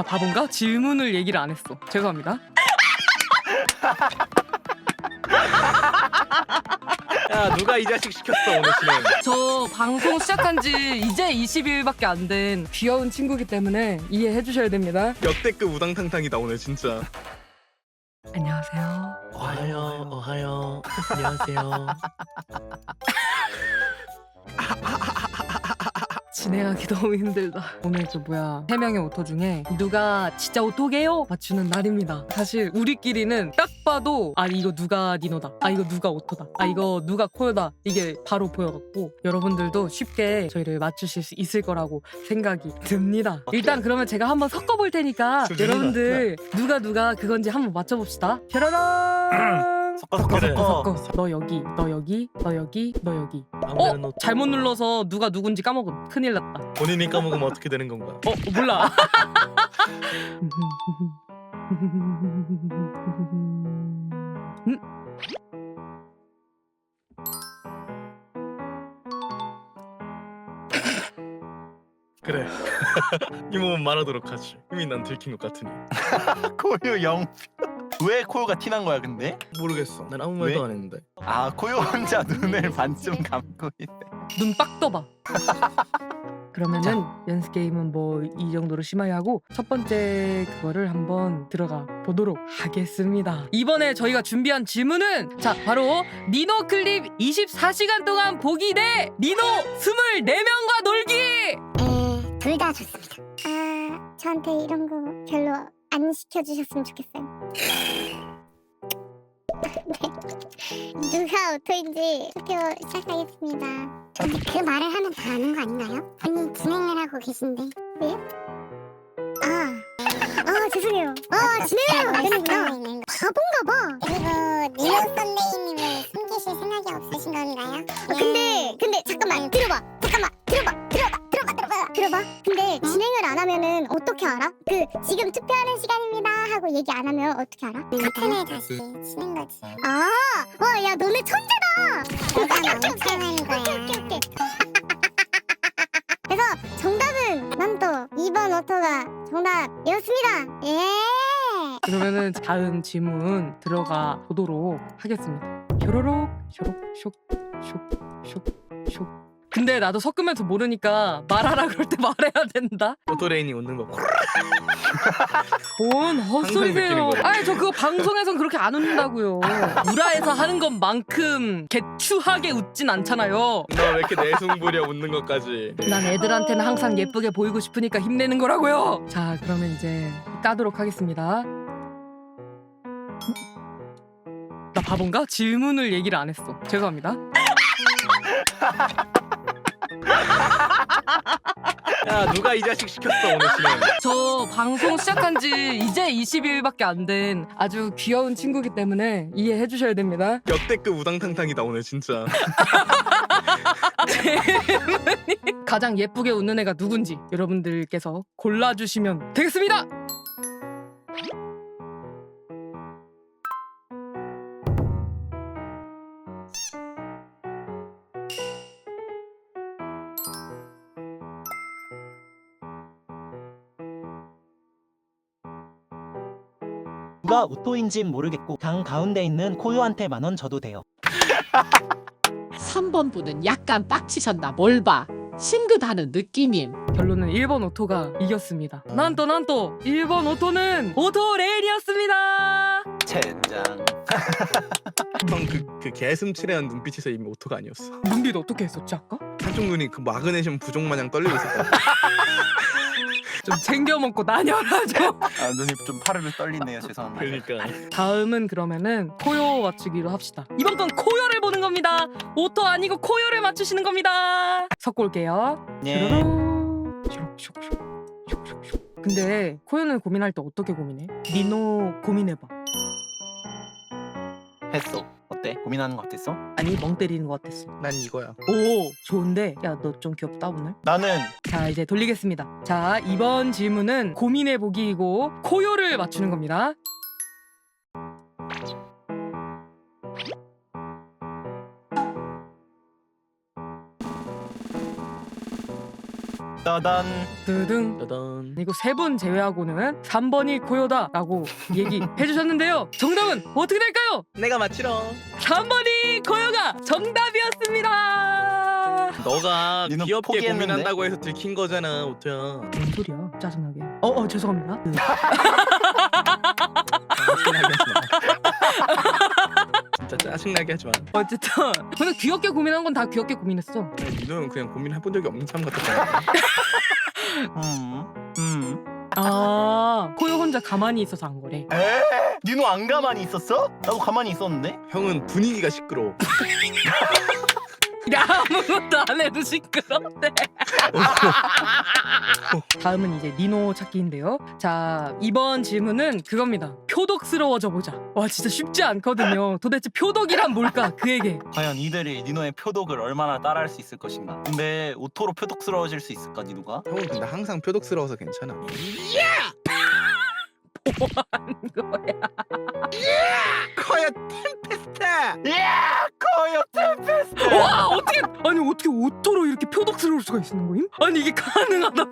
나 바본가? 질문을 얘기를 안 했어. 죄송합니다. 야 누가 이 자식 시켰어 오늘 진행 저 방송 시작한 지 이제 20일밖에 안 된 귀여운 친구기 때문에 이해해 주셔야 됩니다. 역대급 우당탕탕이다 오늘 진짜 안녕하세요. 어하요 어하요 안녕하세요 진행하기 너무 힘들다. 오늘 그 뭐야 세 명의 오토 중에 누가 진짜 오토게요 맞추는 날입니다. 사실 우리끼리는 딱 봐도 아 이거 누가 니노다. 아 이거 누가 오토다. 아 이거 누가 코요다. 이게 바로 보여갖고 여러분들도 쉽게 저희를 맞추실 수 있을 거라고 생각이 듭니다. 일단 그러면 제가 한번 섞어볼 테니까. 여러분들 누가 누가 그건지 한번 맞춰봅시다. 뾰라 랑 섞어 섞어 그래. 섞어. 섞어. 너 여기, 너 여기, 너 여기, 너 여기. 아무 데나 어? 놓- 잘못 눌러서 누가 누군지 까먹음. 큰일 났다. 본인이 까먹으면 어떻게 되는 건가 어, 몰라. 음? 그래 이 몸은 말하도록 하지 이미 난 들킨 것 같으니 코요 영. 왜 코요가 티난 거야 근데? 모르겠어 난 아무 말도 왜? 안 했는데 아 코요 혼자 눈을 반쯤 감고 있네. 눈 빡 떠봐. 그러면은 연습 게임은 뭐 이 정도로 심하게 하고 첫 번째 그거를 한번 들어가 보도록 하겠습니다. 이번에 저희가 준비한 질문은 자 바로 니노 클립 24시간 동안 보기 대 니노 24명과 놀기. 에, 둘다 좋습니다. 아, 저한테 이런 거 별로 안 시켜주셨으면 좋겠어요. 네. 누가 오토인지 투표 시작하겠습니다. 근데 그 말을 하면 다 아는 거 아닌가요? 아니, 진행을 하고 계신데. 왜? 아, 아, 죄송해요. 아, 진행을 하고 되는구나. 바본가 봐. 그리고 니오 선배님을 숨기실 생각이 없으신 건가요? 근데, 근데, 잠깐만, 들어봐. 잠깐만, 들어봐, 들어봐, 들어봐, 들어봐, 들어봐. 근데 진행을 안 하면은 어떻게 알아? 그 지금 투표하는 시간입니다 하고 얘기 안 하면 어떻게 알아? 카텐을 다시 치는 거지. 아, 와, 야, 너네 천재다. 내가 멍청한 거야. 오케이, 오케이, 오케이. 그래서 정답은 난또 2번 오토가 정답이었습니다. 예. 그러면은 다음 질문 들어가 보도록 하겠습니다. 효로록 효록 쇽 쇽쇽쇽 근데 나도 섞으면서 모르니까 말하라 그럴 때 말해야 된다. 오토레인이 웃는 거뭔 느끼는 헛소리세요. 아니 저 그거 방송에선 그렇게 안 웃는다고요. 무라에서 하는 것만큼 개추하게 웃진 않잖아요. 너왜 이렇게 내숭부려 웃는 것까지 난 애들한테는 항상 예쁘게 보이고 싶으니까 힘내는 거라고요. 자, 그러면 이제 까도록 하겠습니다. 나 바본가? 질문을 얘기를 안 했어. 죄송합니다. 야 누가 이 자식 시켰어 오늘 진행 저 방송 시작한 지 이제 20일밖에 안 된 아주 귀여운 친구기 때문에 이해해 주셔야 됩니다. 역대급 우당탕탕이다 오늘 진짜 가장 예쁘게 웃는 애가 누군지 여러분들께서 골라주시면 되겠습니다. 누가 오토인진 모르겠고 강 가운데 있는 코요한테 만 원 줘도 돼요. 3번 분은 약간 빡치셨나 뭘 봐. 싱긋하는 느낌임. 결론은 1번 오토가 이겼습니다. 난또 난또 1번 오토는 오토 레일이었습니다. 젠장. 형그 그 개슴츠레한 눈빛에서 이미 오토가 아니었어 눈빛 어떻게 했었지 아까? 한쪽 눈이 그 마그네슘 부족 마냥 떨리고 있었다 좀 챙겨 먹고 다녀라죠. 아 눈이 좀 파르르 떨리네요. 죄송합니다. 그러니까 다음은 그러면은 코요 맞추기로 합시다. 이번 건 코요를 보는 겁니다. 오토 아니고 코요를 맞추시는 겁니다. 섞고 올게요. 예. 슈룩. 근데 코요는 고민할 때 어떻게 고민해? 니노 고민해봐. 했어. 어때? 고민하는 거 어땠어? 아니 멍 때리는 것 같았어. 난 이거야 오 좋은데 야 너 좀 귀엽다 오늘. 나는 자 이제 돌리겠습니다. 자 이번 질문은 고민해 보기이고 코요를 맞추는 겁니다. 따단 드등 짜잔. 이거 세 분 제외하고는 3번이 고요다라고 얘기해 주셨는데요. 정답은 어떻게 될까요? 내가 맞히러. 3번이 고요가 정답이었습니다. 너가 니는 귀엽게 포기했는데? 고민한다고 해서 들킨 거잖아, 오토야. 뭔 소리야? 짜증나게. 어, 어 죄송합니다. 네. 짜증나게 하지 마. 진 짜 짜증나게 하지 마. 어쨌든 근데 귀엽게 고민한 건 다 귀엽게 고민했어. 아니, 민호 형 그냥 고민해본 적이 없는 사람 같았잖아. 음. 음. 아 고요 혼자 가만히 있어서 한 거래. 에? 니노 안 가만히 있었어? 나도 가만히 있었는데. 형은 분위기가 시끄러워. 야 아무것도 안 해도 시끄럽대. 다음은 이제 니노 찾기인데요. 자 이번 질문은 그겁니다. 표독스러워져 보자. 와 진짜 쉽지 않거든요. 도대체 표독이란 뭘까? 그에게. 과연 이들이 니노의 표독을 얼마나 따라할 수 있을 것인가? 근데 오토로 표독스러워질 수 있을까 니노가? 형은 근데 항상 표독스러워서 괜찮아. 뭐야? 커야 템페스트. 야 템페스트. 와 어떻게 아니 어떻게 오토로 이렇게 표독스러울 수가 있는 거임? 아니 이게 가능하다고?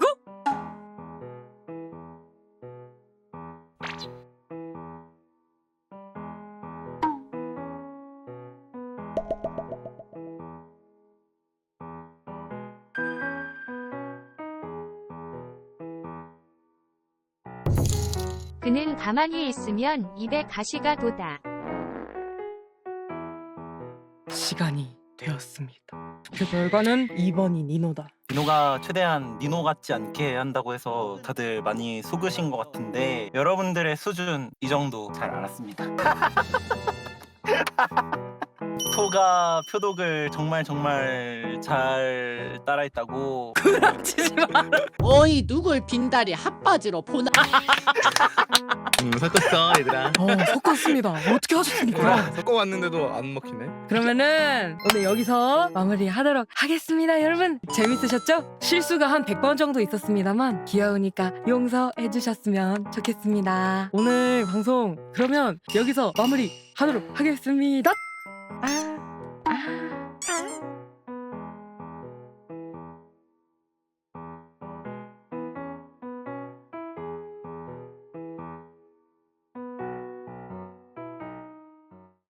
그는 가만히 있으면 입에 가시가 돋아. 시간이 되었습니다. 그 결과는 2번이 니노다. 니노가 최대한 니노 같지 않게 한다고 해서 다들 많이 속으신 것 같은데 여러분들의 수준 이 정도 잘 알았습니다. 토가 표독을 정말 정말 잘 따라했다고 치지 마. 어이 누굴 빈다리 핫바지로 보나 음, 섞었어, 얘들아. 어 섞었습니다. 어떻게 하셨습니까? 섞어 왔는데도 안 먹히네. 그러면은 오늘 여기서 마무리하도록 하겠습니다, 여러분. 재밌으셨죠? 실수가 한 100번 정도 있었습니다만 귀여우니까 용서해 주셨으면 좋겠습니다. 오늘 방송 그러면 여기서 마무리하도록 하겠습니다. 啊啊。啊。